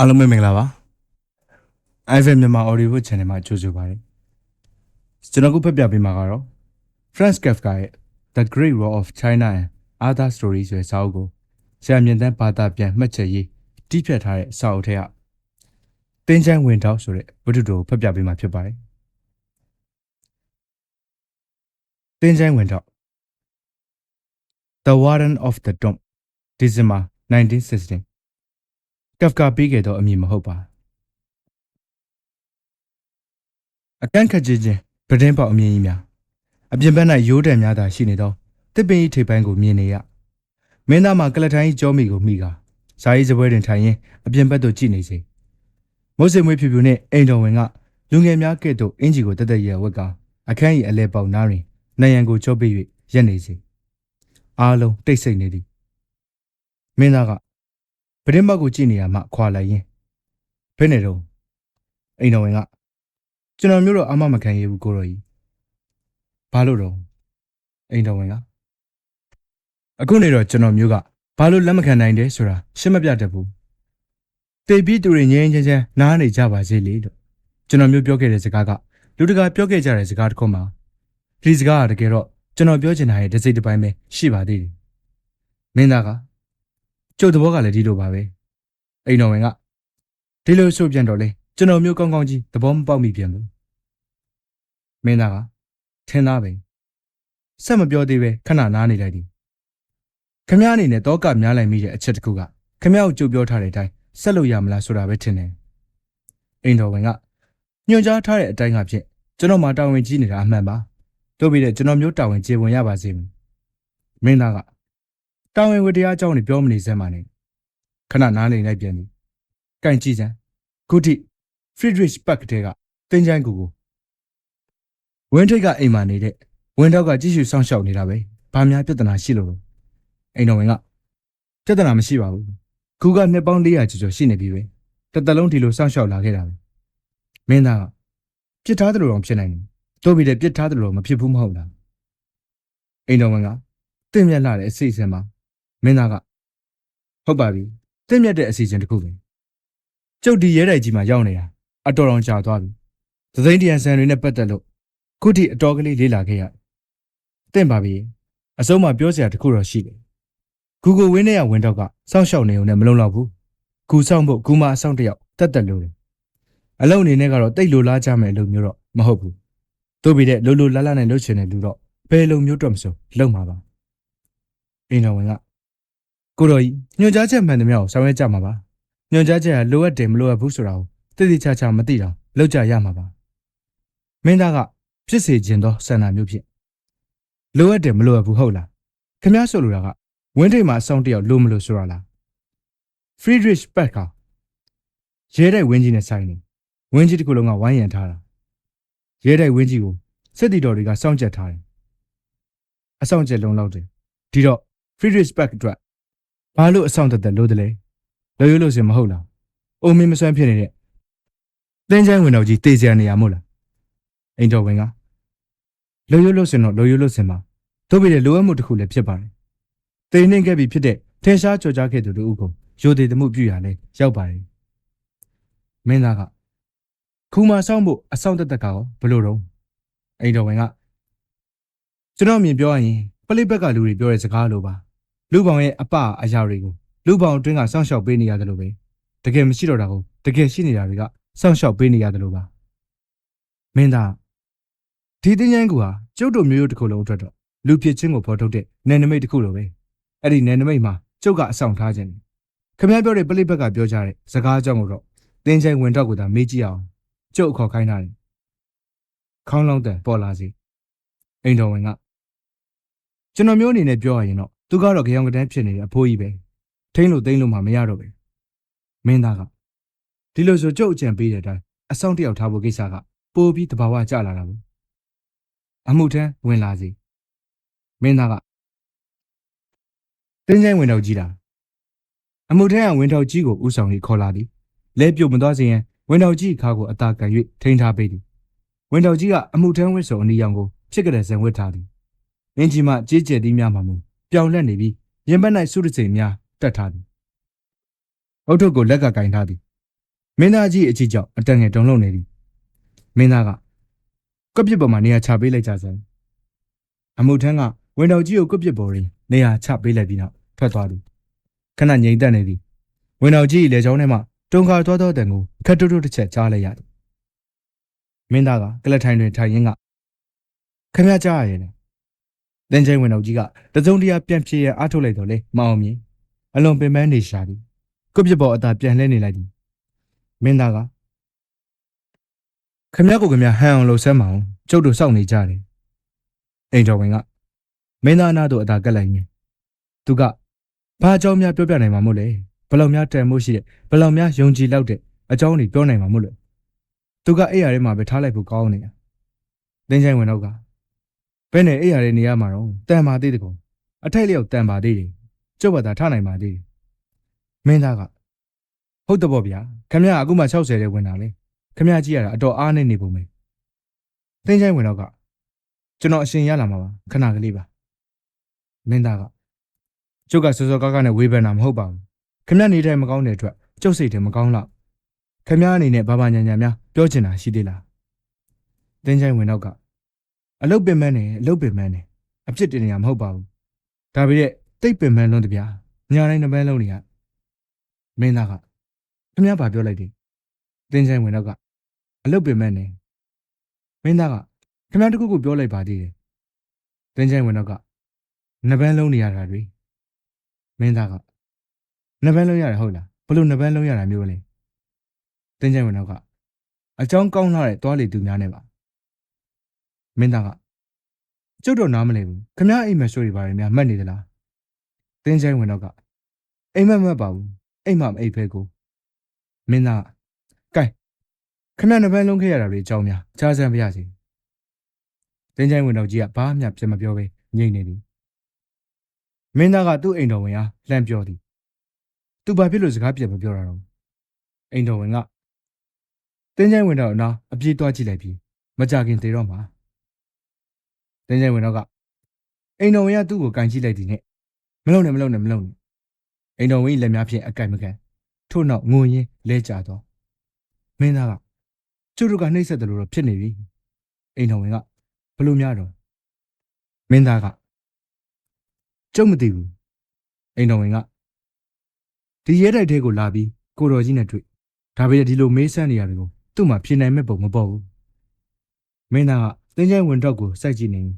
အားလုံးပဲမင်္ဂလာပါ IFM မြန်မာ Audio Book Channel မှာကြိုဆိုပါရစေကျွန်တော်ခုဖတ်ပြပေးမှာကတော့ Franz Kafka ရဲ့ The Great War of China and Other Stories ဆိုတဲ့စာအုပ်ကိုဆရာမြင့်တန်းဘာသာပြန်မှတ်ချက်ရေးတိဖြတ်ထားတဲ့စာအုပ်ထဲကတင်းချမ်းဝင်တောက်ဆိုတဲ့ဝတ္ထုတော်ကိုဖတ်ပြပေးမှာဖြစ်ပါတယ်တင်းချမ်းဝင်တောက် The Warden of the Tomb December 1916 ကဖကာပေးခဲ့သောအမည်မဟုတ်ပါအကန့်ခတ်ခြင်းချင်းဗဒင်းပေါက်အမြင်ကြီးများအပြင်ဘက်၌ရိုးတံများသာရှိနေသောတစ်ပင်၏ထိပ်ပိုင်းကိုမြင်နေရမင်းသားမှာကလထိုင်းကြောမိကိုမိကဇာရေးစပွဲတွင်ထိုင်ရင်းအပြင်ဘက်သို့ကြည့်နေစေမုတ်စင်မွေးဖြူဖြူနှင့်အိမ်တော်ဝင်ကလူငယ်များကဲ့သို့အင်ဂျီကိုတက်တက်ရဝက်ကအခန်း၏အလဲပေါက်နားတွင်နယံကိုချောပိ၍ရက်နေစေအားလုံးတိတ်ဆိတ်နေသည်မင်းသားက ပရင်ဘတ်ကိုကြည့်နေရမှခွာလိုက်ရင်ဘယ်နဲ့တော့အိမ်တော်ဝင်ကကျွန်တော်မျိုးတော့အမမခံရဘူးကိုရောကြီးဘာလို့တော့အိမ်တော်ဝင်ကအခုနေတော့ကျွန်တော်မျိုးကဘာလို့လက်မခံနိုင်တယ်ဆိုတာရှင်းမပြတတ်ဘူးတေပြီးသူတွေငြင်းချင်းချင်းနားနေကြပါစေလေလို့ကျွန်တော်မျိုးပြောခဲ့တဲ့စကားကလူတကာပြောခဲ့ကြတဲ့စကားတစ်ခုမှဒီစကားကတကယ်တော့ကျွန်တော်ပြောချင်တာရဲ့တစ်စိတ်တစ်ပိုင်းပဲရှိပါသေးတယ်မင်းသားက ကျုပ်သဘောကလည်းဒီလိုပါပဲအိမ်တော်ဝင်ကဒီလိုဆိုပြန်တော့လေကျွန်တော်မျိုးကောင်းကောင်းကြီးသဘောမပေါက်မိပြန်ဘူးမင်းသားကထင်သားပဲဆက်မပြောသေးပဲခဏနားနေလိုက်သည်ခမည်းအနေနဲ့တောကများလိုက်မိတဲ့အချက်တစ်ခုကခမည်းကိုကြုတ်ပြောထားတဲ့အတိုင်းဆက်လို့ရမလားဆိုတာပဲထင်တယ်အိမ်တော်ဝင်ကညွှန်ကြားထားတဲ့အတိုင်းကဖြင့်ကျွန်တော်မှတာဝန်ကြီးနေတာအမှန်ပါတို့ပြီးတဲ့ကျွန်တော်မျိုးတာဝန်ကျေဝင်ရပါစေမင်းသားက တာဝန်ဝတ္တရားအကြောင်းတွေပြောမနေစမ်းပါနဲ့ခဏနားနေလိုက်ပြန်ပြီကန့်ကြည့်စမ်းခုထိ Friedrich Park တဲကတင်းချိုင်းကူကိုဝင်းထိတ်ကအိမ်မှာနေတဲ့ဝင်းတော့ကကြည့်ရှုစောင့်ရှောက်နေတာပဲဘာများပြဿနာရှိလို့လဲအိမ်တော်ဝင်ကပြဿနာမရှိပါဘူးခုကနှစ်ပေါင်း400ကျော်ကျော်ရှိနေပြီပဲတစ်သက်လုံးဒီလိုစောင့်ရှောက်လာခဲ့တာပဲမင်းသားကပြစ်ထားတယ်လို့တော့ဖြစ်နိုင်တယ်တို့ပြီးတဲ့ပြစ်ထားတယ်လို့မဖြစ်ဘူးမဟုတ်လားအိမ်တော်ဝင်ကတင့်မြက်လာတဲ့အစိတ်ဆင်မှာ မင်းသားကဟုတ်ပါပြီတင့်မြတ်တဲ့အစီအစဉ်တစ်ခုပဲကျုပ်ဒီရဲတိုက်ကြီးမှာရောက်နေတာအတော်တော်ကြာသွားပြီသသိန်းတရံဆန်တွေနဲ့ပတ်သက်လို့ခုထိအတော်ကလေးလေးလာခဲ့ရတင့်ပါပြီအစုံမှာပြောစရာတစ်ခုတော့ရှိတယ်ဂူဂိုဝင်းထဲကဝင်တော့ကစောင့်ရှောက်နေုံနဲ့မလုံလောက်ဘူးဂူဆောင်ဖို့ဂူမအဆောင်တစ်ယောက်တက်တက်လို့တယ်အလုံးအနေနဲ့ကတော့တိတ်လိုလားကြမယ်လို့မျိုးတော့မဟုတ်ဘူးတို့ပြီးတဲ့လိုလိုလားလားနဲ့လှုပ်ချင်တဲ့လူတော့ဘယ်လိုမျိုးတော့မဆိုလုံမှာပါအင်းတော်ဝင်က ကိုတော်ကြီးညွှန်ကြားချက်မှန်သမျှကိုဆောင်ရွက်ကြမှာပါညွှန်ကြားချက်ကလိုအပ်တယ်မလိုအပ်ဘူးဆိုတာကိုတိတိကျကျမသိတော့လောက်ကြရမှာပါမင်းသားကဖြစ်စေခြင်းသောဆန္ဒမျိုးဖြစ်လိုအပ်တယ်မလိုအပ်ဘူးဟုတ်လားခမည်းဆိုလိုတာကဝင်းထိတ်မှာအဆောင်တစ်ယောက်လိုမလို့ဆိုတာလား Friedrich Becker ရဲတိုက်ဝင်းကြီးနဲ့ဆိုင်နေဝင်းကြီးတစ်ခုလုံးကဝိုင်းရံထားတာရဲတိုက်ဝင်းကြီးကိုစစ်တီတော်တွေကစောင့်ကြက်ထားတယ်အဆောင်ကျက်လုံးလောက်တယ်ဒီတော့ Friedrich Beck အတွက် ဘာလို့အဆောင်တက်တက်လို့တလဲလောရိုးလို့စင်မဟုတ်လားအိုမင်းမစွမ်းဖြစ်နေတဲ့တင်းချိုင်းဝင်တော်ကြီးတေးစရာနေရမို့လားအိမ်တော်ဝင်ကလောရိုးလို့စင်တော့လောရိုးလို့စင်ပါတို့ပြည်တဲ့လိုအပ်မှုတစ်ခုလည်းဖြစ်ပါတယ်တေးနှင်းခဲ့ပြီဖြစ်တဲ့ထေရှားကြော်ကြားခဲ့သူတို့ကိုရိုသေသမှုပြုရလဲရောက်ပါတယ်မင်းသားကခူမဆောင်ဖို့အဆောင်တက်တက်ကရောဘလို့တော့အိမ်တော်ဝင်ကကျွန်တော်မြင်ပြောရရင်ပလိဘက်ကလူတွေပြောတဲ့စကားလိုပါ လူပောင်ရဲ့အပအရာတွေကိုလူပောင်အတွင်းကစောင့်ရှောက်ပေးနေရတယ်လို့ပဲတကယ်မရှိတော့တာကိုတကယ်ရှိနေတာတွေကစောင့်ရှောက်ပေးနေရတယ်လို့ပါမင်းသားဒီတင်းကျန်းကူဟာကျုပ်တို့မျိုးရိုးတစ်ခုလုံးအတွက်တော့လူဖြစ်ချင်းကိုဖော်ထုတ်တဲ့နယ်နိမိတ်တစ်ခုလိုပဲအဲ့ဒီနယ်နိမိတ်မှာကျုပ်ကအဆောင်ထားခြင်းခင်ဗျားပြောတဲ့ပလိဘက်ကပြောကြတဲ့စကားအကြောင်းကိုတော့တင်းကျန်းဝင်တော့ကိုသာမေးကြည့်အောင်ကျုပ်အခေါ်ခိုင်းတာတယ်ခေါင်းလောင်းတန်ပေါ်လာစီအိမ်တော်ဝင်ကကျွန်တော်မျိုးအနေနဲ့ပြောရရင်တော့ သူကတော့ကြောင်ကတန်းဖြစ်နေတဲ့အဖိုးကြီးပဲထိမ့်လို့သိမ့်လို့မှမရတော့ပဲမင်းသားကဒီလိုဆိုကြုတ်အကြံပေးတဲ့အတိုင်းအဆောင်တယောက်ထားဖို့ကိစ္စကပိုပြီးတဘာဝကျလာတာဘူးအမှုထမ်းဝင်လာစီမင်းသားကတင်းချိုင်းဝင်တော့ကြီးတာအမှုထမ်းကဝင်တော့ကြီးကိုဥဆောင်ပြီးခေါ်လာသည်လဲပြုတ်မသွားစေရင်ဝင်တော့ကြီးခါကိုအသာကန်၍ထိန်းထားပေးသည်ဝင်တော့ကြီးကအမှုထမ်းဝစ်စုံအနီရောင်ကိုဖြစ်ကြတဲ့ဇံဝစ်ထားသည်အင်ဂျီမှကြေးကျက်သီးများမှမူ ပြောင်းလဲနေပြီးရင်ဘတ်၌စုရစိန်များတက်ထားသည်အုတ်ထုတ်ကိုလက်ကကင်ထားသည်မင်းသားကြီးအကြည့်ကြောင့်အတန်ငယ်တုံလုံးနေသည်မင်းသားကကွက်ပြစ်ပေါ်မှာနေရာချပေးလိုက်ကြစမ်းအမှုထမ်းကဝင်တော်ကြီးကိုကွက်ပြစ်ပေါ်တွင်နေရာချပေးလိုက်ပြီးနောက်ထွက်သွားသည်ခဏငြိမ်သက်နေသည်ဝင်တော်ကြီး၏လေကြောင်းထဲမှတုံခါသွားသောတန်ကိုခက်တွတ်တွတ်တစ်ချက်ကြားလိုက်ရသည်မင်းသားကကလထိုင်တွင်ထိုင်ရင်းကခမရကြားရရဲ့နဲ့ တင်ချင်းဝင်တော်ကြီးကတစုံတရာပြန်ပြေးရအားထုတ်လိုက်တော့လေမအောင်မြင်အလွန်ပင်ပန်းနေရှာသည်ကွက်ပြစ်ပေါ်အသာပြန်လှည့်နေလိုက်သည်မင်းသားကခမရကိုခမရဟန်အောင်လှုပ်ဆမ်းမအောင်ကျုပ်တို့စောင့်နေကြတယ်အိမ်တော်ဝင်ကမင်းသားအနာတို့အသာကက်လိုက်ရင်သူကဘာအကြောင်းများပြောပြနိုင်မှာမို့လဲဘယ်လောက်များတန်မို့ရှိတဲ့ဘယ်လောက်များယုံကြည်လောက်တဲ့အကြောင်းတွေပြောနိုင်မှာမို့လဲသူကအိမ်ရထဲမှာပဲထားလိုက်ဖို့ကောင်းနေတာတင်းချိုင်ဝင်တော့က ဘယ်နဲ့အိမ်ရထဲနေရမှာတော့တန်ပါသေးတယ်ကောအထိုက်လျောက်တန်ပါသေးတယ်ကျုပ်ဘာသာထားနိုင်ပါသေးတယ်မင်းသားကဟုတ်တော့ဗျာခမရအခုမှ60တဲ့ဝင်တာလေခမရကြည့်ရတာအတော်အားနေနေပုံပဲတင်းချိုင်ဝင်တော့ကကျွန်တော်အရှင်ရလာမှာပါခဏကလေးပါမင်းသားကကျုပ်ကစောစောကားကားနဲ့ဝေးပန်းတာမဟုတ်ပါဘူးခမရနေတိုင်းမကောင်းတဲ့အတွက်ကျုပ်စိတ်ထဲမကောင်းတော့ခမရအနေနဲ့ဘာဘာညာညာများပြောချင်တာရှိသေးလားတင်းချိုင်ဝင်တော့က အလုတ်ပင်မန်းနေအလုတ်ပင်မန်းနေအဖြစ်တင်နေရမဟုတ်ပါဘူးဒါပေမဲ့တိတ်ပင်မန်းလုံးတပြားညာတိုင်းနှပန်းလုံးနေရမင်းသားကခမရဘာပြောလိုက်တယ်တင်းချိုင်ဝင်တော့ကအလုတ်ပင်မန်းနေမင်းသားကခမရတခုခုပြောလိုက်ပါသေးတယ်တင်းချိုင်ဝင်တော့ကနှပန်းလုံးနေရတာတွေမင်းသားကနှပန်းလုံးရတယ်ဟုတ်လားဘလို့နှပန်းလုံးရတာမျိုးလဲတင်းချိုင်ဝင်တော့ကအကြောင်းကောင်းလာတဲ့သွားလေသူများနဲ့ပါ မင်းသားကကျုပ်တော့နားမလဲဘူးခမရအိမ်မက်ဆိုးတွေပါတယ်များမှတ်နေသလားတင်းချိုင်ဝင်တော့ကအိမ်မက်မက်ပါဘူးအိမ်မမအိမ်ဖဲကိုမင်းသားကဲခမရနှပန်းလုံးခဲ့ရတာတွေအကြောင်းများချားစမ်းပြရစီတင်းချိုင်ဝင်တော့ကြီးကဘာမှပြန်မပြောပဲငြိမ့်နေသည်မင်းသားကသူ့အိမ်တော်ဝင်အားလှမ်းပြောသည်သူဘာဖြစ်လို့စကားပြန်မပြောတာတော့အိမ်တော်ဝင်ကတင်းချိုင်ဝင်တော့အနာအပြေးသွားကြည့်လိုက်ပြီးမကြခင်သေးတော့မှာ တင်းချိုင်ဝင်တော့ကအိမ်တော်ဝင်ကသူ့ကိုကန်ကြည့်လိုက်သည်နဲ့မလုံနဲ့မလုံနဲ့မလုံနဲ့အိမ်တော်ဝင်လက်များဖြင့်အကင်မကန်ထို့နောက်ငိုရင်းလဲကျတော့မင်းသားကကျုပ်တို့ကနှိမ့်ဆက်တယ်လို့တော့ဖြစ်နေပြီအိမ်တော်ဝင်ကဘလို့များတော့မင်းသားကကျုပ်မသိဘူးအိမ်တော်ဝင်ကဒီရဲတိုက်ထဲကိုလာပြီးကိုတော်ကြီးနဲ့တွေ့ဒါပေမဲ့ဒီလိုမေးဆန်းနေရတယ်ကိုသူ့မှာဖြေနိုင်မဲ့ပုံမပေါ်ဘူးမင်းသားက သင်းချိုင်းဝင်တော့ကိုစိုက်ကြည့်နေပြီ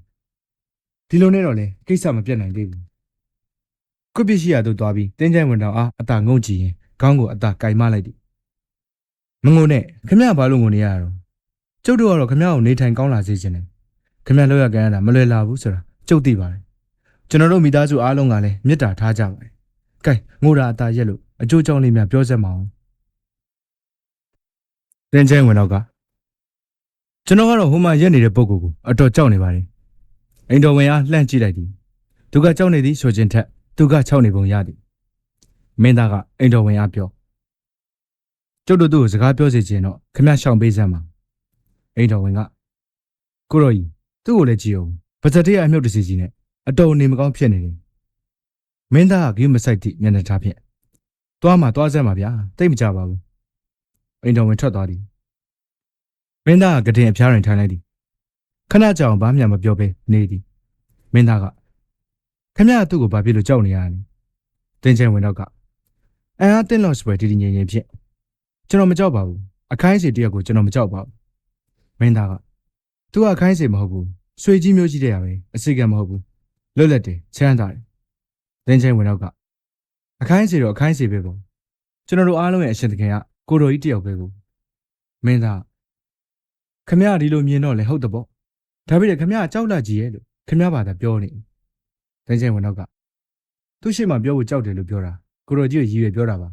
ဒီလိုနဲ့တော့လေကိစ္စမပြတ်နိုင်သေးဘူးကွပစ္စည်းရတို့သွားပြီးတင်းကျိုင်းဝင်တော်အားအတာငုံကြည့်ရင်ခေါင်းကိုအတာကင်မလိုက်သည်မငုံနဲ့ခမရဘာလို့ငုံနေရတာတော့ကျုပ်တို့ကတော့ခမရကိုနေထိုင်ကောင်းလာစေချင်တယ်ခမရလောက်ရကန်ရတာမလွယ်လာဘူးဆိုတာကျုပ်သိပါတယ်ကျွန်တော်တို့မိသားစုအားလုံးကလည်းမေတ္တာထားကြပါတယ်ကဲငိုတာအတာရက်လို့အကျိုးကြောင့်လေးများပြောစက်မအောင်တင်းကျိုင်းဝင်တော်က ကျွန်တော်ကတော့ဟိုမှာရက်နေတဲ့ပုံကိုအတော်ကြောက်နေပါတယ်အိမ်တော်ဝင်အားလှန့်ကြည့်လိုက်သည်သူကကြောက်နေသည်ဆိုခြင်းထက်သူကချောက်နေပုံရသည်မင်းသားကအိမ်တော်ဝင်အားပြောကျုပ်တို့သူ့ကိုစကားပြောစီခြင်းတော့ခမရှောင်ပေးစမ်းပါအိမ်တော်ဝင်ကကိုရောကြီးသူ့ကိုလည်းကြည့်အောင်ပါဇက်တေးအမြုပ်တစီစီနဲ့အတော်နေမကောင်းဖြစ်နေတယ်မင်းသားကဂိမ်းမဆိုင်သည့်မျက်နှာထားဖြင့်သွားမှသွားစမ်းပါဗျာတိတ်မကြပါဘူးအိမ်တော်ဝင်ထွက်သွားသည် မင်းသားကကတင်အဖျားရင်ထိုင်လိုက်သည်ခဏကြာအောင်ဘာမှမပြောဘဲနေသည်မင်းသားကခမရသူ့ကိုဘာဖြစ်လို့ကြောက်နေရလဲတင်းချင်းဝင်တော့ကအန်အားတင်းလော့စပွဲတီတီငင်ငင်ဖြင့်ကျွန်တော်မကြောက်ပါဘူးအခိုင်းစီတယောက်ကိုကျွန်တော်မကြောက်ပါဘူးမင်းသားကသူကအခိုင်းစီမဟုတ်ဘူးဆွေကြီးမျိုးကြီးတဲ့ရပဲအစိကံမဟုတ်ဘူးလွတ်လပ်တယ်ချမ်းသာတယ်တင်းချင်းဝင်တော့ကအခိုင်းစီတော့အခိုင်းစီပဲပေါ့ကျွန်တော်တို့အားလုံးရဲ့အရှင်သခင်ကကိုတော်ကြီးတယောက်ပဲကိုမင်းသား ခမရဒီလိုမြင်တော့လေဟုတ်တယ်ပေါ့ဒါပေမဲ့ခမရကြောက်လာကြီးရဲ့လို့ခမရဘာသာပြောနေတင်းချင်းဝင်တော့ကသူ့ရှေ့မှာပြောဖို့ကြောက်တယ်လို့ပြောတာကိုတော်ကြီးကိုရည်ရွယ်ပြောတာပါ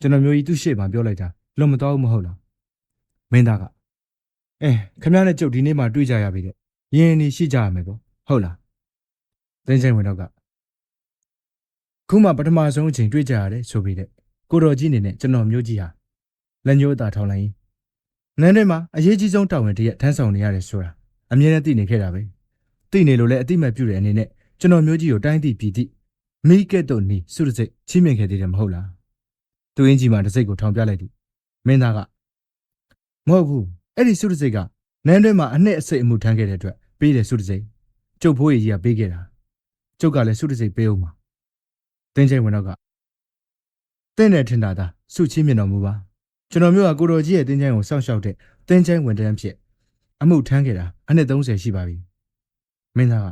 ကျွန်တော်မျိုးကြီးသူ့ရှေ့မှာပြောလိုက်တာလွန်မတော်ဘူးမဟုတ်လားမင်းသားကအဲခမရနဲ့ကျုပ်ဒီနေ့မှတွေ့ကြရပြီတဲ့ရင်နေရှိကြရမယ်ပေါ့ဟုတ်လားတင်းချင်းဝင်တော့ကခုမှပထမဆုံးအချိန်တွေ့ကြရတယ်ဆိုပြီးတဲ့ကိုတော်ကြီးအနေနဲ့ကျွန်တော်မျိုးကြီးဟာလက်ညှိုးအသာထောင်လိုက်ရင် နန်းထဲမှာအရေးကြီးဆုံးတာဝန်တရက်ထမ်းဆောင်နေရတယ်ဆိုတာအမြဲတမ်းသိနေခဲ့တာပဲသိနေလို့လည်းအတိမတ်ပြုတဲ့အနေနဲ့ကျွန်တော်မျိုးကြီးကိုတိုင်းသိပြည်သိမိကဲ့သို့နေစုရစိတ်ချင်းမြင်ခဲ့သေးတယ်မဟုတ်လားသူအင်းကြီးမှာတစ်စိတ်ကိုထောင်ပြလိုက်သည်မင်းသားကမဟုတ်ဘူးအဲ့ဒီစုတစိတ်ကနန်းတွင်းမှာအနှစ်အစိတ်အမှုထမ်းခဲ့တဲ့အတွက်ပေးတယ်စုတစိတ်ကျုပ်ဖိုးရည်ကြီးကပေးခဲ့တာကျုပ်ကလည်းစုတစိတ်ပေးအောင်ပါတင်းချင်းဝင်တော့ကတင်းနဲ့ထင်တာသာစုချင်းမြင်တော်မူပါ ကျွန်တော်မျိုးကကိုတော်ကြီးရဲ့တင်းချင်းကိုစောင့်ရှောက်တဲ့တင်းချင်းဝင်တန်းဖြစ်အမှုထမ်းခဲ့တာအနှစ်30ရှိပါပြီမင်းသားက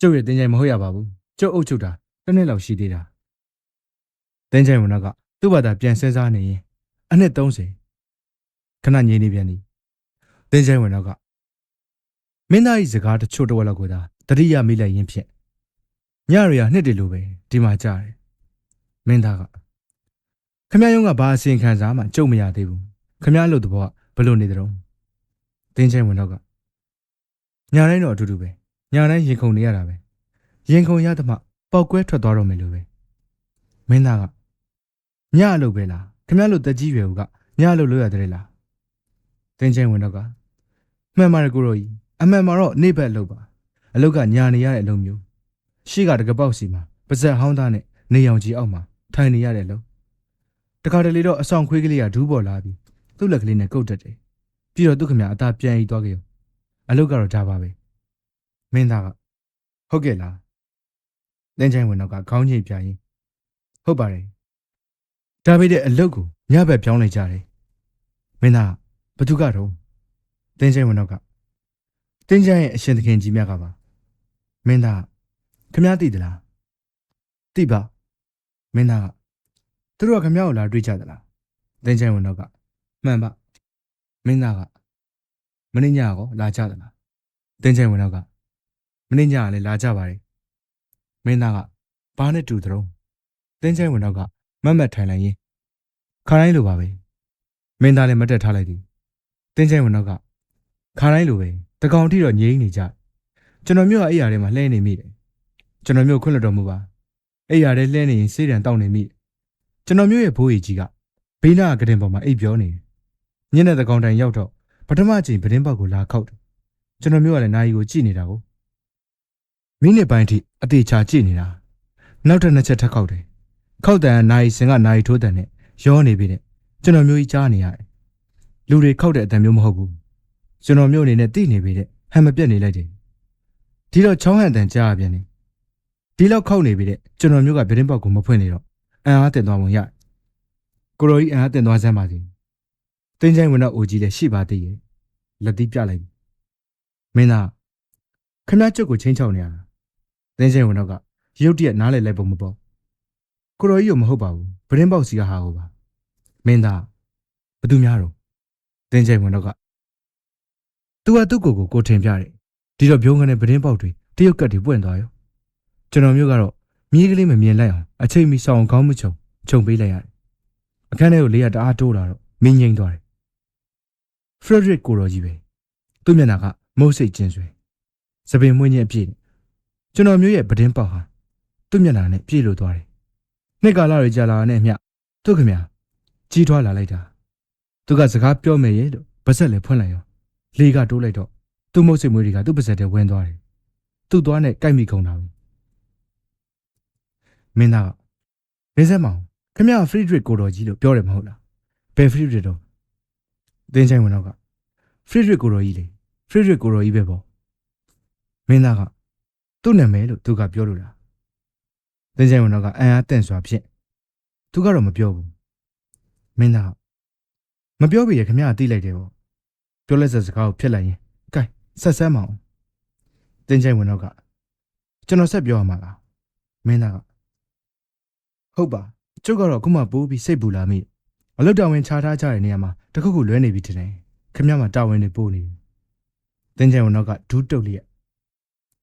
ကျုပ်ရဲ့တင်းချင်းမဟုတ်ရပါဘူးကျုပ်အုပ်ချုပ်တာတစ်နှစ်လောက်ရှိသေးတာတင်းချင်းဝင်တော့ကသူ့ဘာသာပြန်စဲစားနေရင်အနှစ်30ခဏငြိမ်နေပြန်သည်တင်းချင်းဝင်တော့ကမင်းသား၏စကားတချို့တဝက်လောက်ကိုသာတတိယမိလိုက်ရင်းဖြင့်ညရရနှစ်တည်းလိုပဲဒီမှာကြားတယ်မင်းသားက ခမရယုံကဘာအစင်ခံစားမှကြုံမရသေးဘူးခမရလို့တဘောကဘလို့နေတုံးတင်းချင်းဝင်တော့ကညာတိုင်းတော့အတူတူပဲညာတိုင်းရင်ခုန်နေရတာပဲရင်ခုန်ရသမှပောက်ကွဲထွက်သွားတော့မယ်လို့ပဲမင်းသားကညအလုပ်ပဲလားခမရလို့တက်ကြီးရွယ်ကညအလုပ်လို့ရတယ်လားတင်းချင်းဝင်တော့ကမှန်ပါတယ်ကိုရောကြီးအမှန်မှာတော့နေဘက်အလုပ်ပါအလုပ်ကညာနေရတဲ့အလုပ်မျိုးရှေ့ကတကပေါက်စီမှာပါဇက်ဟောင်းသားနဲ့နေအောင်ကြီးအောက်မှာထိုင်နေရတဲ့အလုပ် တခါတလေတော့အဆောင်ခွေးကလေးကဒူးပေါ်လာပြီးသူ့လက်ကလေးနဲ့ကုတ်တက်တယ်ပြီးတော့သူ့ခမအသားပြန်ရီသွားကြရောအလုပ်ကတော့ဒါပါပဲမင်းသားကဟုတ်ကဲ့လားတင်းချိုင်းဝင်တော့ကခေါင်းကြီးပြရင်ဟုတ်ပါတယ်ဒါပေတဲ့အလုပ်ကိုညဘက်ပြောင်းလိုက်ကြတယ်မင်းသားဘသူကတော့တင်းချိုင်းဝင်တော့ကတင်းချိုင်းရဲ့အရှင်သခင်ကြီးမြတ်ကပါမင်းသားခမသိသလားသိပါမင်းသားက သူတို့ကခမကိုလာတွေ့ကြသလားတင်းချိုင်းဝင်တော့ကမှန်ပါမင်းသားကမင်းညကောလာကြသလားတင်းချိုင်းဝင်တော့ကမင်းညကလည်းလာကြပါတယ်မင်းသားကဘာနဲ့တူသတုံးတင်းချိုင်းဝင်တော့ကမတ်မတ်ထိုင်လိုက်ရင်ခါတိုင်းလိုပါပဲမင်းသားလည်းမတက်ထားလိုက်သည်တင်းချိုင်းဝင်တော့ကခါတိုင်းလိုပဲတကောင်ထိတော့ငြိမ်းနေကြကျွန်တော်မျိုးကအဲ့ရထဲမှာလှဲနေမိတယ်ကျွန်တော်မျိုးခွင့်လွှတ်တော်မူပါအဲ့ရထဲလှဲနေရင်စေးတံတောက်နေမိ ကျွန်တော်မျိုးရဲ့ဘိုးကြီးကဘေးနာကတင်ပေါ်မှာအိပ်ပြောနေတယ်ညနေတကောင်တိုင်ရောက်တော့ပထမချိန်ပတင်းပေါက်ကိုလာခောက်တယ်ကျွန်တော်မျိုးကလည်းနာယီကိုကြည့်နေတာကိုမိနစ်ပိုင်းထိအသေးချာကြည့်နေတာနောက်ထပ်နှစ်ချက်ထပ်ခောက်တယ်ခောက်တန်ကနာယီစင်ကနာယီထိုးတန်နဲ့ရောနေပြီတဲ့ကျွန်တော်မျိုးကြီးကြားနေရတယ်လူတွေခောက်တဲ့အတန်မျိုးမဟုတ်ဘူးကျွန်တော်မျိုးအနေနဲ့တိနေပြီတဲ့ဟန်မပြတ်နေလိုက်တယ်ဒီတော့ချောင်းဟန်တန်ကြားရပြန်နေဒီလောက်ခောက်နေပြီတဲ့ကျွန်တော်မျိုးကပြတင်းပေါက်ကိုမဖွင့်နေတော့ အန်အားတင်သွားပုံရကိုရိုကြီးအန်အားတင်သွားစမ်းပါစီတင်းချိုင်းဝင်တော့အိုကြီးလည်းရှိပါသေးရဲ့လက်သီးပြလိုက်ပြီမင်းသားခမကျုပ်ကိုချင်းချောက်နေရတာတင်းချိုင်းဝင်တော့ကရုတ်တရက်နားလဲလိုက်ပုံမပေါ်ကိုရိုကြီးကမဟုတ်ပါဘူးပတင်းပေါက်စီကဟာကိုပါမင်းသားဘသူများတော့တင်းချိုင်းဝင်တော့ကသူကသူ့ကိုယ်ကိုကိုထင်ပြတယ်ဒီတော့ဘုံကနေပတင်းပေါက်တွေတရုတ်ကတ်တွေပွင့်သွားရောကျွန်တော်မျိုးကတော့ မြေးကလေးမမြင်လိုက်အောင်အချိန်မီဆောင်ကောင်းမချုံခြုံပေးလိုက်ရတယ်အခန်းထဲကိုလေးရတအားတိုးလာတော့မင်းငိမ့်သွားတယ်ဖရဒရစ်ကိုရောကြီးပဲသူ့မျက်နှာကမုတ်စိတ်ကျင်းဆွဲစပင်မွေးညက်ပြည့်ကျွန်တော်မျိုးရဲ့ပတင်းပေါက်ဟာသူ့မျက်နှာနဲ့ပြည့်လို့သွားတယ်နှစ်ကာလတွေကြာလာတဲ့မျှသူ့ခင်ဗျာကြီးထွားလာလိုက်တာသူကစကားပြောမယ်ရဲ့လို့ပါဆက်လည်းဖွင့်လိုက်ရောလေကတိုးလိုက်တော့သူ့မုတ်စိတ်မွေးတွေကသူ့ပါဆက်ထဲဝင်သွားတယ်သူ့သွားနဲ့ကြိုက်မိကုန်တာပဲ မင်းသားကနေစက်မောင်ခင်ဗျာဖရီဒရစ်ကိုတော်ကြီးလို့ပြောတယ်မဟုတ်လားဘယ်ဖရီဒရစ်တော့တင်းချိုင်ဝင်တော့ကဖရီဒရစ်ကိုတော်ကြီးလေဖရီဒရစ်ကိုတော်ကြီးပဲပေါ့မင်းသားကသူ့နာမည်လို့သူကပြောလို့လားတင်းချိုင်ဝင်တော့ကအန်အားတန့်စွာဖြင့်သူကတော့မပြောဘူးမင်းသားမပြောပြီရခင်ဗျာတိလိုက်တယ်ပေါ့ပြောလက်စစကားကိုဖျက်လိုက်ရင်ကဲဆက်ဆမ်းမအောင်တင်းချိုင်ဝင်တော့ကကျွန်တော်ဆက်ပြောရမှာလားမင်းသားက ဟုတ်ပါကျုပ်ကတော့ခုမှပိုးပြီးစိတ်ပူလာမိအလုတ်တော်ဝင်ခြားထားကြတဲ့နေရာမှာတခုခုလွဲနေပြီထင်တယ်ခင်ဗျားမှာတာဝန်တွေပို့နေတယ်တင်းချိုင်ဝင်တော့ကဒူးတုတ်လျက်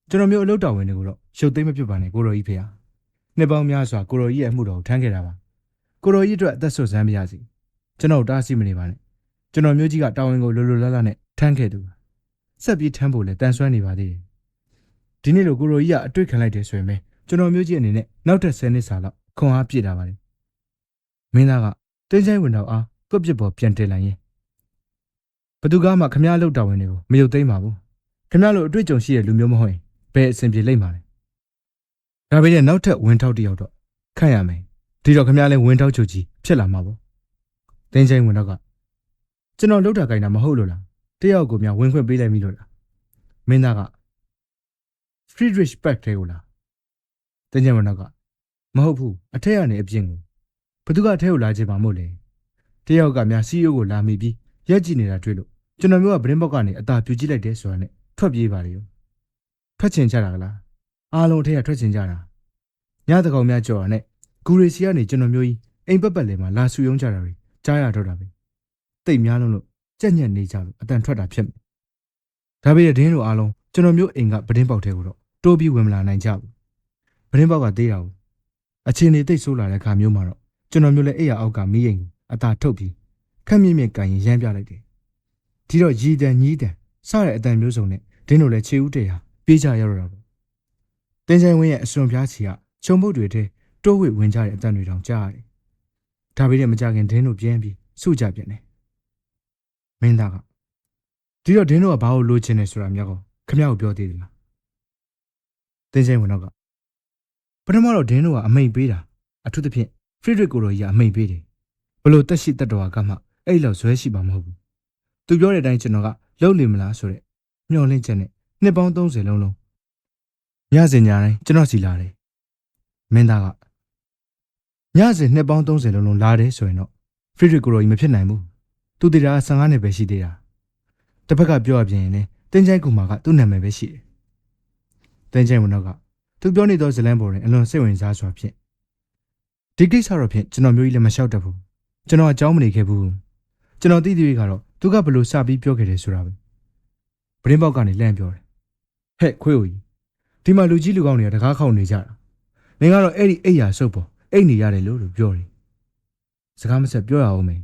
ကျွန်တော်မျိုးအလုတ်တော်ဝင်တွေကိုတော့ရှုပ်သိမ်းမဖြစ်ပါနဲ့ကိုရောကြီးဖေဟာနှစ်ပေါင်းများစွာကိုရောကြီးရဲ့အမှုတော်ကိုထမ်းခဲ့တာပါကိုရောကြီးအတွက်အသက်ဆွဆန်းမရစီကျွန်တော်တားဆီးမနေပါနဲ့ကျွန်တော်မျိုးကြီးကတာဝန်ကိုလိုလိုလားလားနဲ့ထမ်းခဲ့သူပါဆက်ပြီးထမ်းဖို့လည်းတန်ဆွမ်းနေပါသေးတယ်ဒီနေ့လိုကိုရိုကြီးကအတွေ့ခံလိုက်တယ်ဆိုရင်ပဲကျွန်တော်မျိုးကြီးအနေနဲ့နောက်ထပ်10နှစ်စာလောက် ခွန်အားပြည့်တာပါတယ်မင်းသားကတင်းချိုင်းဝင်တော့အားကွက်ပြစ်ပေါ်ပြန်တင်လိုက်ရင်ဘသူကမှခမားလောက်တော်ဝင်တွေကိုမယုတ်သိမ်းပါဘူးခမားလိုအတွေ့အကြုံရှိတဲ့လူမျိုးမဟုတ်ရင်ဘယ်အဆင်ပြေလိမ့်မှာလဲဒါပေမဲ့နောက်ထပ်ဝင်ထောက်တစ်ယောက်တော့ခန့်ရမယ်ဒီတော့ခမားလဲဝင်ထောက်ချုပ်ကြီးဖြစ်လာမှာပေါ့တင်းချင်းဝင်တော့ကကျွန်တော်လှုပ်တာကြိုင်တာမဟုတ်လို့လားတယောက်ကိုများဝင်ခွင့်ပေးလိုက်ပြီလို့လားမင်းသားက Friedrich Beck တဲ့ကိုလားတင်းချင်းဝင်တော့က မဟုတ်ဘူးအထက်ကနေအပြင်ကိုဘသူကအထက်ကိုလာချင်ပါမို့လေတယောက်ကများ CEO ကိုလာမိပြီးရက်ကြည့်နေတာတွေ့လို့ကျွန်တော်မျိုးကဗရင်ဘောက်ကနေအသာပြူကြည့်လိုက်တယ်ဆိုတာနဲ့ထွက်ပြေးပါလေရောထွက်ချင်ကြတာကလားအားလုံးအထက်ကထွက်ချင်ကြတာညတကောင်များကြော်ရနဲ့ဂူရီစီကနေကျွန်တော်မျိုးကြီးအိမ်ပတ်ပတ်လေမှာလာဆူယုံကြတာတွေကြားရတော့တာပဲတိတ်များလုံးလို့ကြက်ညက်နေကြလို့အတန်ထွက်တာဖြစ်မယ်ဒါပေမဲ့ဒင်းတို့အားလုံးကျွန်တော်မျိုးအိမ်ကဗရင်ပေါက်ထဲကိုတော့တိုးပြီးဝင်မလာနိုင်ကြဘူးဗရင်ပေါက်ကသေးတာဘူး အချင်းနေတိတ်ဆိုးလာတဲ့ခါမျိုးမှာတော့ကျွန်တော်မျိုးလည်းအိယာအောက်ကမီးရင်ကိုအသာထုတ်ပြီးခက်မြင့်မြင့်ကန်ရင်ရမ်းပြလိုက်တယ်ဒီတော့ရီတန်ညီးတန်စတဲ့အတန်မျိုးစုံနဲ့ဒင်းတို့လည်းခြေဦးတေဟာပြေးကြရတော့တာပေါ့တင်းချိုင်ဝင်းရဲ့အစွန်ပြားချီကချုံပုတ်တွေထဲတိုးဝိဝင်ကြတဲ့အတန်တွေတောင်ကြားရတယ်ဒါပေမဲ့မကြခင်ဒင်းတို့ပြင်းပြီးစုကြပြန်တယ်မင်းသားကဒီတော့ဒင်းတို့ကဘာလို့လိုချင်နေဆိုတာများကောခမရကိုပြောသေးတယ်လားတင်းချိုင်ဝင်တော့က ပထမတော့ဒင်းတို့ကအမိန်ပေးတာအထူးသဖြင့်ဖရစ်ဒရစ်ကိုလိုကြီးကအမိန်ပေးတယ်ဘလို့တက်ရှိတက်တော်ကမှအဲ့လောက်ဇွဲရှိပါမဟုတ်ဘူးသူပြောတဲ့အတိုင်းကျွန်တော်ကလှုပ်လိမ့်မလားဆိုတဲ့မျှော်လင့်ချက်နဲ့နှစ်ပေါင်း30လုံးလုံးညစဉ်ညတိုင်းကျွန်တော်စီလာတယ်မင်းသားကညစဉ်နှစ်ပေါင်း30လုံးလုံးလာတယ်ဆိုရင်တော့ဖရစ်ဒရစ်ကိုလိုကြီးမဖြစ်နိုင်ဘူးသူတည်တာ15နှစ်ပဲရှိသေးတာတစ်ဖက်ကပြောရပြင်ရင်လည်းတင်းချိုင်းကူမာကသူ့နာမည်ပဲရှိတယ်တင်းချိုင်းဝန်တော့က သူပြောနေသောဇလန်ပေါ်တွင်အလွန်စိတ်ဝင်စားစွာဖြင့်ဒီကိစ္စတော့ဖြင့်ကျွန်တော်မျိုးကြီးလည်းမလျှောက်တတ်ဘူးကျွန်တော်အကြောင်းမနေခဲ့ဘူးကျွန်တော်သိသေးကတော့သူကဘယ်လိုစပြီးပြောခဲ့တယ်ဆိုတာပဲပရင်းပေါက်ကနေလှမ်းပြောတယ်ဟဲ့ခွေးဦးကြီးဒီမှာလူကြီးလူကောင်းတွေကတကားခေါက်နေကြတာနင်ကတော့အဲ့ဒီအိယာဆုပ်ပေါ်အိတ်နေရတယ်လို့လို့ပြောတယ်စကားမဆက်ပြောရအောင်မေ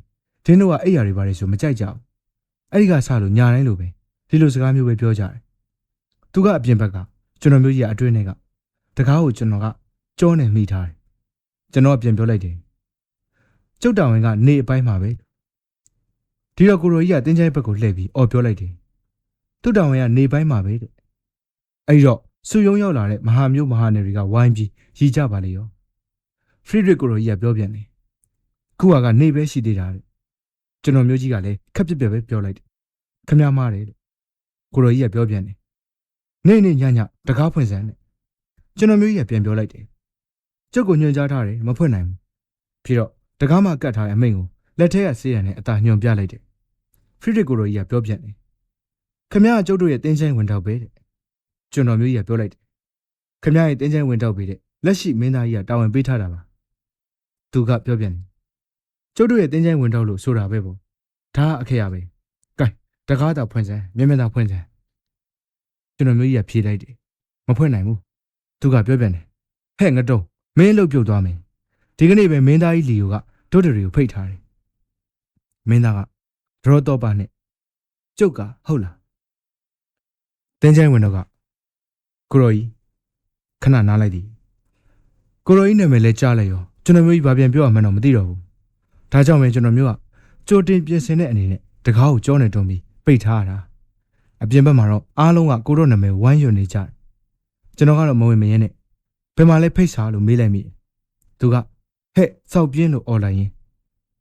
ဒင်းတို့ကအိယာတွေဘာတွေဆိုမကြိုက်ကြဘူးအဲ့ဒီကစလို့ညာတိုင်းလိုပဲဒီလိုစကားမျိုးပဲပြောကြတယ်သူကအပြင်ဘက်ကကျွန်တော်မျိုးကြီးကအတွင်းထဲက တကားကိုကျွန်တော်ကကြောနဲ့မိထားတယ်ကျွန်တော်ကပြန်ပြောလိုက်တယ်ကျုပ်တောင်ဝင်ကနေအပိုင်းမှာပဲဒီတော့ကိုရိုကြီးကတင်းချိုင်းဘက်ကိုလှည့်ပြီးအော်ပြောလိုက်တယ်သူ့တောင်ဝင်ကနေပိုင်းမှာပဲတဲ့အဲ့တော့စုယုံရောက်လာတဲ့မဟာမျိုးမဟာနယ်တွေကဝိုင်းပြီးရီကြပါလေရောဖရီဒရစ်ကိုရိုကြီးကပြောပြန်တယ်ခုကနေပဲရှိသေးတာတဲ့ကျွန်တော်မျိုးကြီးကလည်းခက်ပြက်ပြက်ပဲပြောလိုက်တယ်ခမမားတယ်တဲ့ကိုရိုကြီးကပြောပြန်တယ်နေနေညညတကားဖွင့်စမ်းတဲ့ ကျွန်တော်မျိုးကြီးကပြန်ပြောလိုက်တယ်ကျုပ်ကိုညွှန်ကြားထားတယ်မဖွင့်နိုင်ဘူးပြီးတော့တကားမှကတ်ထားတဲ့အမိန့်ကိုလက်ထဲကဆေးရံနဲ့အသာညွှန်ပြလိုက်တယ်ဖရီဒရစ်ကိုရိုကြီးကပြောပြန်တယ်ခမရကျုပ်တို့ရဲ့တင်းချိုင်းဝင်တော့ပဲတဲ့ကျွန်တော်မျိုးကြီးကပြောလိုက်တယ်ခမရရဲ့တင်းချိုင်းဝင်တော့ပဲတဲ့လက်ရှိမင်းသားကြီးကတာဝန်ပေးထားတာပါသူကပြောပြန်တယ်ကျုပ်တို့ရဲ့တင်းချိုင်းဝင်တော့လို့ဆိုတာပဲပေါ့ဒါအခေရပဲကဲတကားတာဖွင့်စမ်းမြင်မြင်သာဖွင့်စမ်းကျွန်တော်မျိုးကြီးကဖြေလိုက်တယ်မဖွင့်နိုင်ဘူး သူကပြောပြန်တယ်ဟဲ့ငတုံးမင်းလှုပ်ပြုတ်သွားမယ်ဒီကနေ့ပဲမင်းသားကြီးလီယိုကဒုတ်တွေကိုဖိတ်ထားတယ်မင်းသားကဒရောတော့ပါနဲ့ကျုပ်ကဟုတ်လားတင်းချိုင်းဝင်တော့ကကိုရိုကြီးခဏနားလိုက်သည်ကိုရိုကြီးနာမည်လဲကြားလိုက်ရောကျွန်တော်မျိုးကြီးဘာပြန်ပြောရမှန်းတော့မသိတော့ဘူးဒါကြောင့်ပဲကျွန်တော်မျိုးကကြိုတင်ပြင်ဆင်တဲ့အနေနဲ့တကားကိုကြောနေတုံးပြီးပိတ်ထားရတာအပြင်ဘက်မှာတော့အားလုံးကကိုရိုနာမည်ဝိုင်းယွနေကြတယ် ကျွန်တော်ကတော့မဝင်မရဲနဲ့ဘယ်မှာလဲဖိတ်စားလို့မေးလိုက်မိတယ်သူကဟဲ့စောက်ပြင်းလို့អော်လိုက်ရင်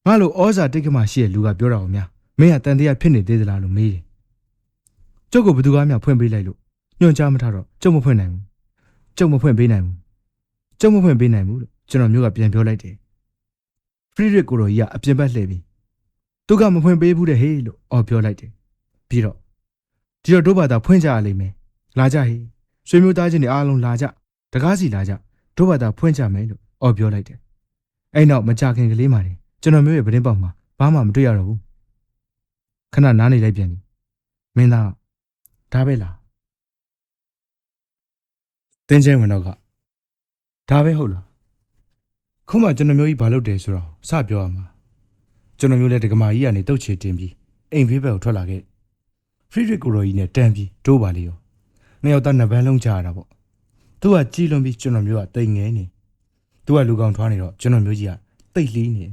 ငါလိုဩဇာတိတ်ကမှရှိတဲ့လူကပြောတာကိုများမင်းကတန်တရားဖြစ်နေသေးသလားလို့မေးတယ်ကျုပ်ကဘသူကမှဖွင့်ပေးလိုက်လို့ညွှန်ကြားမထားတော့ကျုပ်မဖွင့်နိုင်ဘူးကျုပ်မဖွင့်ပေးနိုင်ဘူးကျုပ်မဖွင့်ပေးနိုင်ဘူးလို့ကျွန်တော်မျိုးကပြန်ပြောလိုက်တယ်ဖရီရစ်ကိုရိုကြီးကအပြင်ဘက်လှည့်ပြီးသူကမဖွင့်ပေးဘူးတဲ့ဟေးလို့အော်ပြောလိုက်တယ်ပြီးတော့ဒီတော့တို့ဘာသာဖွင့်ကြရလိမ့်မယ်လာကြဟေး ဆွေမျိုးသားချင်းတွေအားလုံးလာကြတကားစီလာကြတို့ဘာသာဖွင့်ကြမယ်လို့အော်ပြောလိုက်တယ်အဲ့နောက်မကြခင်ကလေးမှတယ်ကျွန်တော်မျိုးရဲ့ပတင်းပေါက်မှာဘာမှမတွေ့ရတော့ဘူးခဏနားနေလိုက်ပြန်ပြီမင်းသားဒါပဲလားတင်းချင်းဝင်တော့ကဒါပဲဟုတ်လားခုမှကျွန်တော်မျိုးကြီးဘာလုပ်တယ်ဆိုတော့စပြောရမှာကျွန်တော်မျိုးလည်းဒကမာကြီးကနေတုတ်ချေတင်ပြီးအိမ်ဖေးဘက်ကိုထွက်လာခဲ့ဖရီဒရစ်ကိုရိုကြီးနဲ့တန်ပြီးတိုးပါလေရော နှစ်ယောက်သားနှစ်ပန်းလုံးကြားရတာပေါ့သူကကြည်လွန်ပြီးကျွန်တော်မျိုးကတိတ်ငဲနေသူကလူကောင်ထွားနေတော့ကျွန်တော်မျိုးကြီးကတိတ်လေးနေ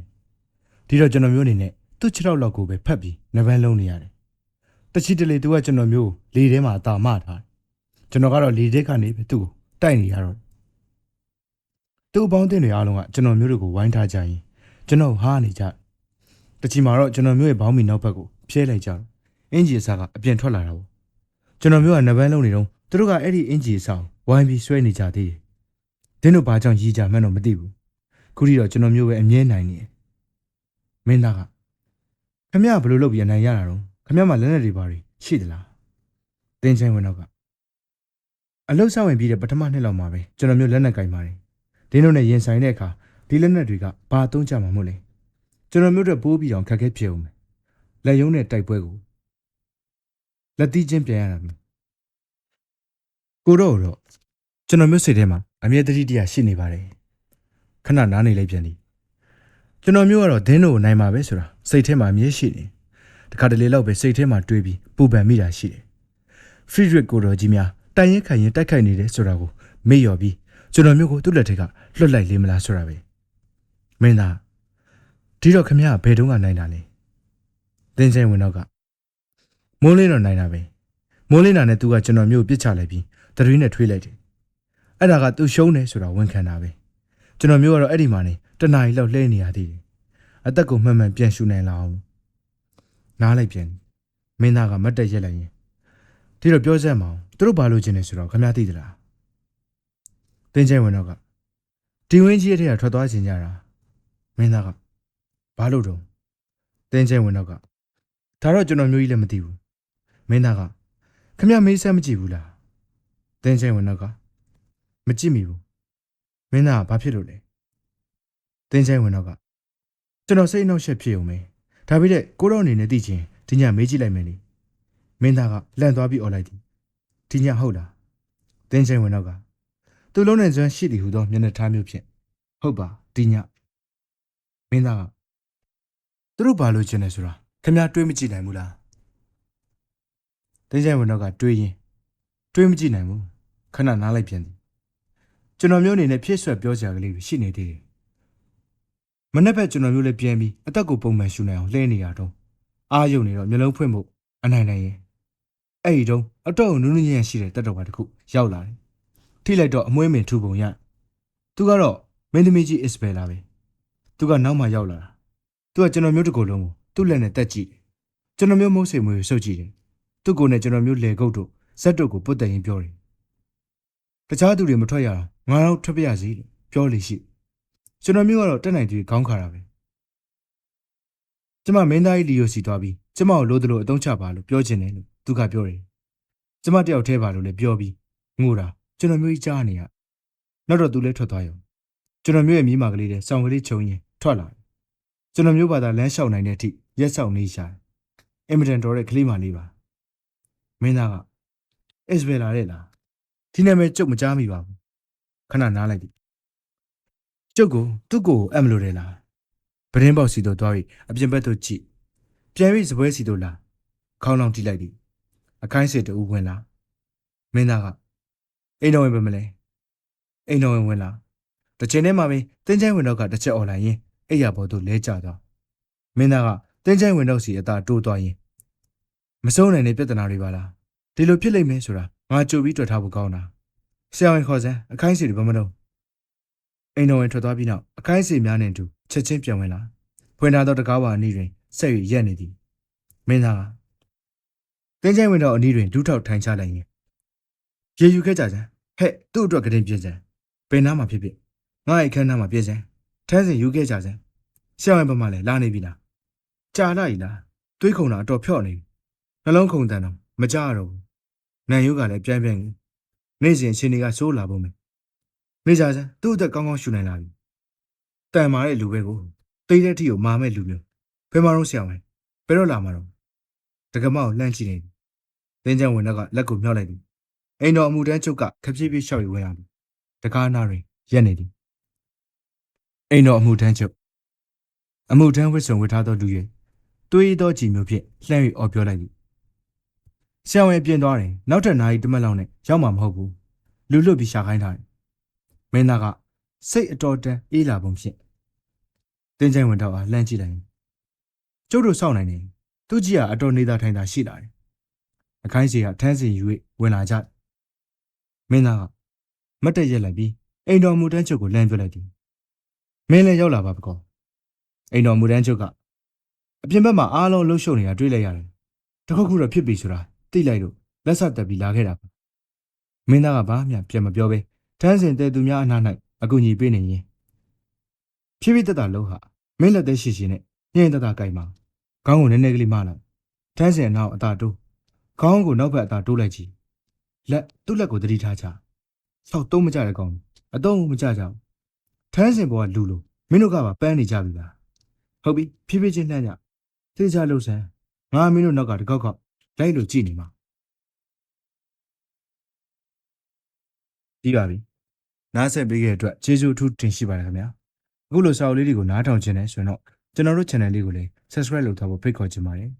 ဒီတော့ကျွန်တော်မျိုးအနေနဲ့သူ့ခြေထောက်လောက်ကိုပဲဖက်ပြီးနှစ်ပန်းလုံးနေရတယ်တချီတလေသူကကျွန်တော်မျိုးလေထဲမှာအသာမထားတယ်ကျွန်တော်ကတော့လေထဲကနေပဲသူ့ကိုတိုက်နေရတော့သူ့အပေါင်းအသင်းတွေအားလုံးကကျွန်တော်မျိုးတို့ကိုဝိုင်းထားကြရင်ကျွန်တော်ဟားနေကြတချီမှာတော့ကျွန်တော်မျိုးရဲ့ဘောင်းမီနောက်ဘက်ကိုဖြဲလိုက်ကြတော့အင်ဂျီအစားကအပြင်ထွက်လာတာပေါ့ကျွန်တော်မျိုးကနဘန်းလုံးနေတော့ သူတို့ကအဲ့ဒီအင်ဂျီအစားကိုဝိုင်းပြီးဆွဲနေကြသေးတယ်ဒင်းတို့ဘာကြောင့်ရီးကြမှန်းတော့မသိဘူးခုထိတော့ကျွန်တော်မျိုးပဲအမြဲနိုင်နေတယ်မင်းသားကခမရဘယ်လိုလုပ်ပြီးအနိုင်ရတာတော့ခမရမှာလက်နဲ့တွေပါရှိသလားတင်းချင်းဝင်တော့ကအလုတ်ဆောက်ဝင်ပြီးတဲ့ပထမနှစ်လောက်မှာပဲကျွန်တော်မျိုးလက်နဲ့ကင်ပါတယ်ဒင်းတို့နဲ့ရင်ဆိုင်တဲ့အခါဒီလက်နဲ့တွေကဘာအသုံးကြမှာမို့လဲကျွန်တော်မျိုးတို့ပိုးပြီးအောင်ခက်ခဲဖြစ်အောင်မယ်လက်ယုံနဲ့တိုက်ပွဲကိုလက်သီးချင်းပြန်ရတာမျိုး ကိုတော့တော့ကျွန်တော်မျိုးစိတ်ထဲမှာအမြဲတတိတရားရှိနေပါတယ်ခဏနားနေလိုက်ပြန်သည်ကျွန်တော်မျိုးကတော့ဒင်းတို့ကိုနိုင်မှာပဲဆိုတာစိတ်ထဲမှာအမြဲရှိနေတခါတလေလောက်ပဲစိတ်ထဲမှာတွေးပြီးပူပန်မိတာရှိတယ်ဖရီဒရစ်ကိုတော်ကြီးများတိုင်ရင်ခိုင်ရင်တိုက်ခိုက်နေတယ်ဆိုတာကိုမေ့လျော်ပြီးကျွန်တော်မျိုးကိုသူ့လက်ထက်ကလွတ်လိုက်လေးမလားဆိုတာပဲမင်းသားဒီတော့ခမရဘယ်တုန်းကနိုင်တာလဲတင်းချင်းဝင်တော့ကမိုးလင်းတော့နိုင်တာပဲမိုးလင်းတာနဲ့သူကကျွန်တော်မျိုးကိုပြစ်ချလိုက်ပြီး တရွေးနဲ့ထွေးလိုက်တယ်အဲ့ဒါကသူရှုံးတယ်ဆိုတာဝန်ခံတာပဲကျွန်တော်မျိုးကတော့အဲ့ဒီမှာနေတနားရီလောက်လှဲနေရသေးတယ်အသက်ကိုမှန်မှန်ပြန်ရှူနိုင်လာအောင်နားလိုက်ပြန်မင်းသားကမတ်တက်ရက်လိုက်ရင်ဒီတော့ပြောစမ်းမအောင်သူတို့ဘာလို့ကျင်နေဆိုတော့ခမရသိသလားတင်းချင်းဝင်တော့ကဒီဝင်းကြီးရဲ့ထက်ကထွက်သွားခြင်းကြတာမင်းသားကဘာလို့တော့တင်းချင်းဝင်တော့ကဒါတော့ကျွန်တော်မျိုးကြီးလည်းမသိဘူးမင်းသားကခမရမေးစမ်းမကြည့်ဘူးလား တင်းချင်းဝင်တော့ကမကြည့်မိဘူးမင်းသားကဘာဖြစ်လို့လဲတင်းချင်းဝင်တော့ကကျွန်တော်စိတ်အနှောက်အယှက်ဖြစ်ုံပဲဒါပေမဲ့ကိုတော့အနေနဲ့သိချင်းဒီညမေးကြည့်လိုက်မယ်လေမင်းသားကလန့်သွားပြီးអော်လိုက်သည်ဒီညဟုတ်လားတင်းချင်းဝင်တော့ကသူလုံးနဲ့ကျွမ်းရှိသည်ဟူသောမျက်နှာထားမျိုးဖြင့်ဟုတ်ပါဒီညမင်းသားကသူတို့ဘာလို့ကျင်နေဆိုတာခင်ဗျားတွေးမကြည့်နိုင်ဘူးလားတင်းချင်းဝင်တော့ကတွေးရင်တွေးမကြည့်နိုင်ဘူး ခဏနားလိုက်ပြန်သည်ကျွန်တော်မျိုးအနေနဲ့ဖြည့်ဆွက်ပြောစရာကလေးရှိနေသေးတယ်မနေ့ကကျွန်တော်မျိုးလည်းပြန်ပြီးအသက်ကိုပုံမှန်ရှူနိုင်အောင်လှည့်နေရတော့အားယုံနေတော့မျိုးလုံးဖွင့်ဖို့အနိုင်နိုင်ရင်အဲ့ဒီတော့အတော့နူးနူးညံ့ရှိတဲ့တက်တော်ကတစ်ခုရောက်လာတယ်ထိလိုက်တော့အမွှေးမင်ထူပုံရသူကတော့မင်းသမီးကြီးအစ်ဘယ်လာပဲသူကနောက်မှရောက်လာတာသူကကျွန်တော်မျိုးတစ်ကိုယ်လုံးကိုသူ့လက်နဲ့တက်ကြည့်တယ်ကျွန်တော်မျိုးမုတ်စိမ်မွေကိုစုပ်ကြည့်တယ်သူ့ကိုယ်နဲ့ကျွန်တော်မျိုးလေကုတ်တို့ဇက်တို့ကိုပုတ်တယ်ရင်ပြောတယ် တခြားသူတွေမထွက်ရအောင်ငါတော့ထွက်ပြရစီလို့ပြောလိရှိကျွန်တော်မျိုးကတော့တက်နိုင်သူခေါင်းခါတာပဲကျမမင်းသားကြီးလီယိုစီသွားပြီးကျမကိုလို့သလိုအတုံးချပါလို့ပြောချင်တယ်လို့သူကပြောတယ်ကျမတယောက်တည်းပါလို့လည်းပြောပြီးငိုတာကျွန်တော်မျိုးကြီးကြားနေရနောက်တော့သူလည်းထွက်သွားရောကျွန်တော်မျိုးရဲ့မိမကလေးတဲ့စောင်ကလေးချုံရင်ထွက်လာတယ်ကျွန်တော်မျိုးဘာသာလမ်းလျှောက်နိုင်တဲ့အထိရက်ဆောက်နေရှာတယ်အင်မတန်တော်တဲ့ကလေးမလေးပါမင်းသားကအစ္စဘယ်လာတဲ့လား ဒီနာမည်ကျုပ်မကြားမိပါဘူးခဏနားလိုက်ပြီကျုပ်ကိုသူ့ကိုအပ်မလို့တယ်လားပဒင်းပေါက်စီတို့သွားပြီးအပြင်ဘက်သို့ကြည့်ပြန်ပြီးစပွဲစီတို့လာခေါင်းလောင်ကြည့်လိုက်သည်အခိုင်းစစ်တူဝင်လာမင်းသားကအိမ်တော်ဝင်ပဲမလဲအိမ်တော်ဝင်ဝင်လာတစ်ချိန်တည်းမှာပဲတင်းချိုင်းဝင်တော့ကတစ်ချက်អော်လိုက်ရင်အိယာဘော်တို့လဲကျသွားမင်းသားကတင်းချိုင်းဝင်တော့စီအသာတိုးသွားရင်မစိုးနိုင်တဲ့ပြဿနာတွေပါလားဒီလိုဖြစ်လိမ့်မယ်ဆိုတာ ငါကြိုပြီးတွေ့ထားဖို့ကောင်းတာဆရာဝန်ခေါ်စမ်းအခိုင်းစီတွေဘာမလို့အိမ်တော်ဝင်ထွက်သွားပြီးနောက်အခိုင်းစီများနဲ့အတူချက်ချင်းပြန်ဝင်လာဖွင့်ထားသောတကားဝါအနီးတွင်ဆက်၍ရက်နေသည်မင်းသားကတင်းချိုင်းဝင်တော့အနီးတွင်ဒူးထောက်ထိုင်ချလိုက်ရင်ရေယူခဲ့ကြစမ်းဟဲ့သူ့အတွက်ကတင်ပြင်းစမ်းဘယ်နားမှာဖြစ်ဖြစ်ငါ့ရဲ့အခန်းနားမှာပြင်းစမ်းထန်းစင်ယူခဲ့ကြစမ်းဆရာဝန်ဘက်မှလည်းလာနေပြီလားကြာလာပြီလားတွေးခုံတာအတော်ဖြော့နေပြီနှလုံးခုန်တန်တော့မကြတော့ဘူး နန်ယုကလည်းပြိုင်ပြိုင်နေနေ့စဉ်ရှင်တွေကစိုးလာပုံပဲနေကြစမ်းသူ့အတွက်ကောင်းကောင်းရှူနိုင်လာပြီတန်မာတဲ့လူပဲကိုတိတ်တဲ့အထိကိုမာမဲ့လူမျိုးဘယ်မှာတော့ဆရာဝန်ဘယ်တော့လာမှာတော့တကမောက်လှမ်းကြည့်နေပြီတင်းချမ်းဝင်တော့ကလက်ကိုမြောက်လိုက်သည်အိမ်တော်အမှုတန်းချုပ်ကခပြည့်ပြည့်ရှောက်ယူဝင်လာသည်တကားနာတွင်ရက်နေသည်အိမ်တော်အမှုတန်းချုပ်အမှုတန်းဝစ်စုံဝတ်ထားသောလူရဲ့တွေးသောကြည်မျိုးဖြင့်လှမ်း၍အော်ပြောလိုက်သည် ဆရာဝန်ပြင်သွားတယ်နောက်ထပ်နိုင်တမက်လောက်နဲ့ရောက်မှာမဟုတ်ဘူးလူလွတ်ပြီးရှာခိုင်းထားတယ်မင်းသားကစိတ်အတော်တန်အေးလာပုံဖြင့်တင်းချိုင်ဝင်တော့အားလှမ်းကြည့်လိုက်ရင်ကျုပ်တို့စောင့်နိုင်တယ်သူကြီးကအတော်နေသားထိုင်တာရှိလာတယ်အခိုင်းစီကထန်းစီယူ၍ဝင်လာကြမင်းသားကမတ်တက်ရက်လိုက်ပြီးအိမ်တော်မူတန်းချုပ်ကိုလမ်းပြလိုက်သည်မင်းလည်းရောက်လာပါပကောအိမ်တော်မူတန်းချုပ်ကအပြင်ဘက်မှာအားလုံးလှုပ်ရှုပ်နေတာတွေ့လိုက်ရတယ်တခုခုတော့ဖြစ်ပြီဆိုတာ သိလိုက်လို့လက်ဆက်တက်ပြီးလာခဲ့တာပါမင်းသားကဘာမှပြန်မပြောပဲတန်းစင်တဲ့သူများအနား၌အကူညီပေးနေရင်ဖြည်းဖြည်းတက်တာလှုပ်ဟာမင်းလက်သက်ရှိရှိနဲ့ညင်တက်တာကြိုက်မှာခေါင်းကိုနည်းနည်းကလေးမလိုက်တန်းစင်နောက်အသာတိုးခေါင်းကိုနောက်ဘက်အသာတိုးလိုက်ကြည့်လက်သူ့လက်ကိုတတိထားချဆောက်တုံးမကြတဲ့ကောင်အတုံးမကြကြဘူးတန်းစင်ဘောကလူလို့မင်းတို့ကပါပန်းနေကြပြီလားဟုတ်ပြီဖြည်းဖြည်းချင်းနှမ်းကြသိကြလို့ဆန်းငါမင်းတို့နောက်ကတကောက်ကောက် လိုက်လို့ကြည့်နေမှာပြီးပါပြီနားဆက်ပေးခဲ့တဲ့အတွက်ကျေးဇူးအထူးတင်ရှိပါတယ်ခင်ဗျာအခုလိုစာအုပ်လေးတွေကိုနားထောင်ခြင်းနဲ့ဆိုရင်တော့ကျွန်တော်တို့ channel လေးကိုလည်း subscribe လုပ်ထားဖို့ဖိတ်ခေါ်ချင်ပါတယ်